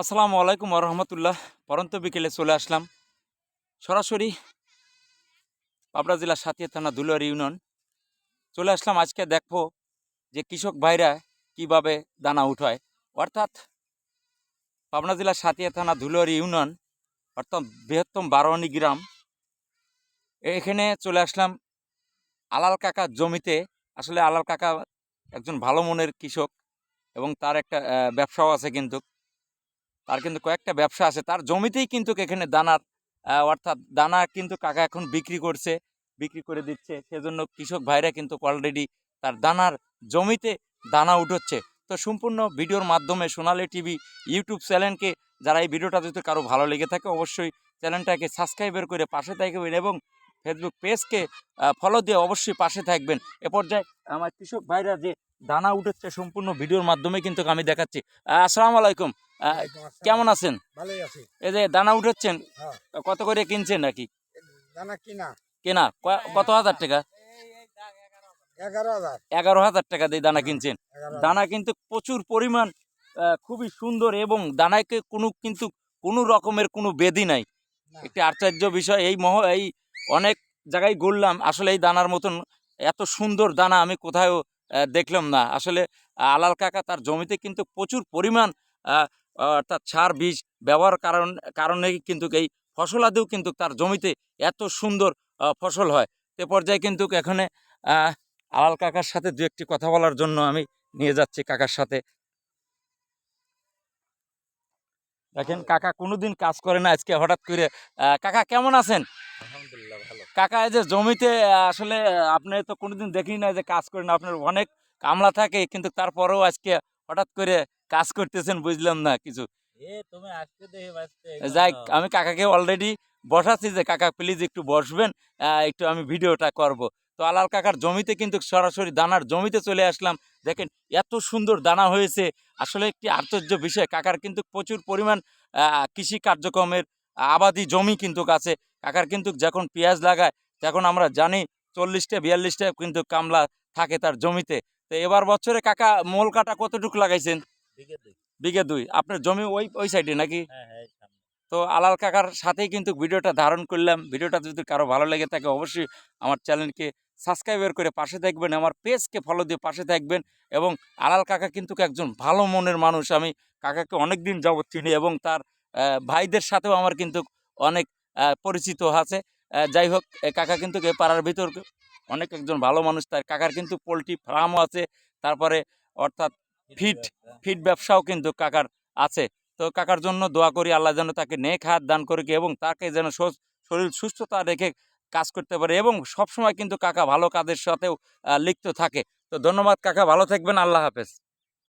আসসালামু আলাইকুম রহমতুল্লাহ। পরন্ত বিকেলে চলে আসলাম। সরাসরি পাবনা জেলা সাতিয়া থানা দুলার ইউনিয়ন। চলে আসলাম, আজকে দেখব যে কৃষক ভাইরা কীভাবে দানা উঠায়। অর্থাৎ পাবনা জেলা সাতিয়া থানা ধুলোয়ারি ইউনিয়ন, অর্থাৎ বৃহত্তম বারোয়ানি গ্রাম, এখানে চলে আসলাম আলাল কাকার জমিতে। আসলে আলাল কাকা একজন ভালো মনের কৃষক এবং তার একটা ব্যবসাও আছে কিন্তু। তার কিন্তু কয়েকটা ব্যবসা আছে। তার জমিতেই কিন্তু এখানে দানার অর্থাৎ দানা কিন্তু কাকা এখন বিক্রি করছে, বিক্রি করে দিচ্ছে। সেজন্য কৃষক ভাইরা কিন্তু অলরেডি তার দানার জমিতে দানা উঠোচ্ছে। তো সম্পূর্ণ ভিডিওর মাধ্যমে সোনালি টিভি ইউটিউব চ্যানেলকে যারা এই ভিডিওটা যদি কারও ভালো লেগে থাকে, অবশ্যই চ্যানেলটাকে সাবস্ক্রাইবার করে পাশে থাকবেন এবং ফেসবুক পেজকে ফলো দিয়ে অবশ্যই পাশে থাকবেন। এ পর্যায়ে আমার কৃষক ভাইরা যে দানা উঠেছে সম্পূর্ণ ভিডিওর মাধ্যমে কিন্তু আমি দেখাচ্ছি। আসসালামু আলাইকুম। কেমন আছেন? ভালোই আছি। এই যে দানা উঠাচ্ছেন হ্যাঁ। কত করে কিনছেন নাকি? দানা কিনা? কেনা? কত হাজার টাকা? এগারো হাজার। টাকা দিয়ে দানা কিনছেন। দানা কিন্তু প্রচুর পরিমাণ খুবই সুন্দর এবং দানাকে কোনো কিন্তু কোনো রকমের কোনো বেদি নাই। একটি আশ্চর্য বিষয় এই মহ এই অনেক জায়গায় ঘুরলাম আসলে এই দানার মতন এত সুন্দর দানা আমি কোথাও দেখলাম না। আসলে আলাল কাকা তার জমিতে কিন্তু প্রচুর পরিমাণ অর্থাৎ সার বীজ ব্যবহার কারণ কারণেই কিন্তু এই ফসলাদিও কিন্তু তার জমিতে এত সুন্দর ফসল হয়। সে পর্যায়ে কিন্তু এখানে আলাল কাকার সাথে দু একটি কথা বলার জন্য আমি নিয়ে যাচ্ছি কাকার সাথে। দেখেন কাকা কোনোদিন কাজ করে না আজকে হঠাৎ করে কাকা কেমন আছেন? আলহামদুলিল্লাহ ভালো। কাকা এই যে জমিতে আসলে আপনি তো কোনোদিন দেখি না যে কাজ করেন আপনার অনেক কামলা থাকে কিন্তু তারপরেও আজকে হঠাৎ করে কাজ করতেছেন বুঝলাম না কিছু। যাই আমি কাকাকে অলরেডি বসাচ্ছি যে কাকা প্লিজ একটু বসবেন একটু আমি ভিডিওটা করব। তো আলাল কাকার জমিতে কিন্তু সরাসরি দানার জমিতে চলে আসলাম। দেখেন এত সুন্দর দানা হয়েছে। আসলে একটি আশ্চর্য বিষয় কাকার কিন্তু প্রচুর পরিমাণ কৃষি কার্যক্রমের আবাদি জমি কিন্তু আছে। কাকার কিন্তু যখন পেঁয়াজ লাগায় তখন আমরা জানি চল্লিশটা বিয়াল্লিশটা কিন্তু কামলা থাকে তার জমিতে। তো এবার বছরে কাকা মোল কাটা কতটুকু লাগাইছেন? বিঘে দুই। আপনার জমি ওই ওই সাইডে নাকি? হ্যাঁ হ্যাঁ। তো আলাল কাকার সাথেই কিন্তু ভিডিওটা ধারণ করলাম। ভিডিওটা যদি কারও ভালো লেগে থাকে অবশ্যই আমার চ্যানেলকে সাবস্ক্রাইবার করে পাশে থাকবেন আমার পেজকে ফলো দিয়ে পাশে থাকবেন এবং আলাল কাকা কিন্তু একজন ভালো মনের মানুষ। আমি কাকাকে অনেক দিন যাবৎ চিনি এবং তার ভাইদের সাথেও আমার কিন্তু অনেক পরিচিত আছে। যাই হোক কাকা কিন্তু এ পাড়ার ভিতর অনেক একজন ভালো মানুষ। তার কাকার কিন্তু পোলট্রি ফার্মও আছে। তারপরে অর্থাৎ ফিট ফিট ব্যবসাও কিন্তু কাকার আছে। তো কাকার জন্য দোয়া করি আল্লাহ যেন তাকে নেক হাত দান করে কি এবং তাকে যেন শরীর সুস্থতা রেখে কাজ করতে পারে এবং সবসময় কিন্তু কাকা ভালো কাজের সাথেও লিপ্ত থাকে। তো ধন্যবাদ কাকা ভালো থাকবেন আল্লাহ হাফেজ।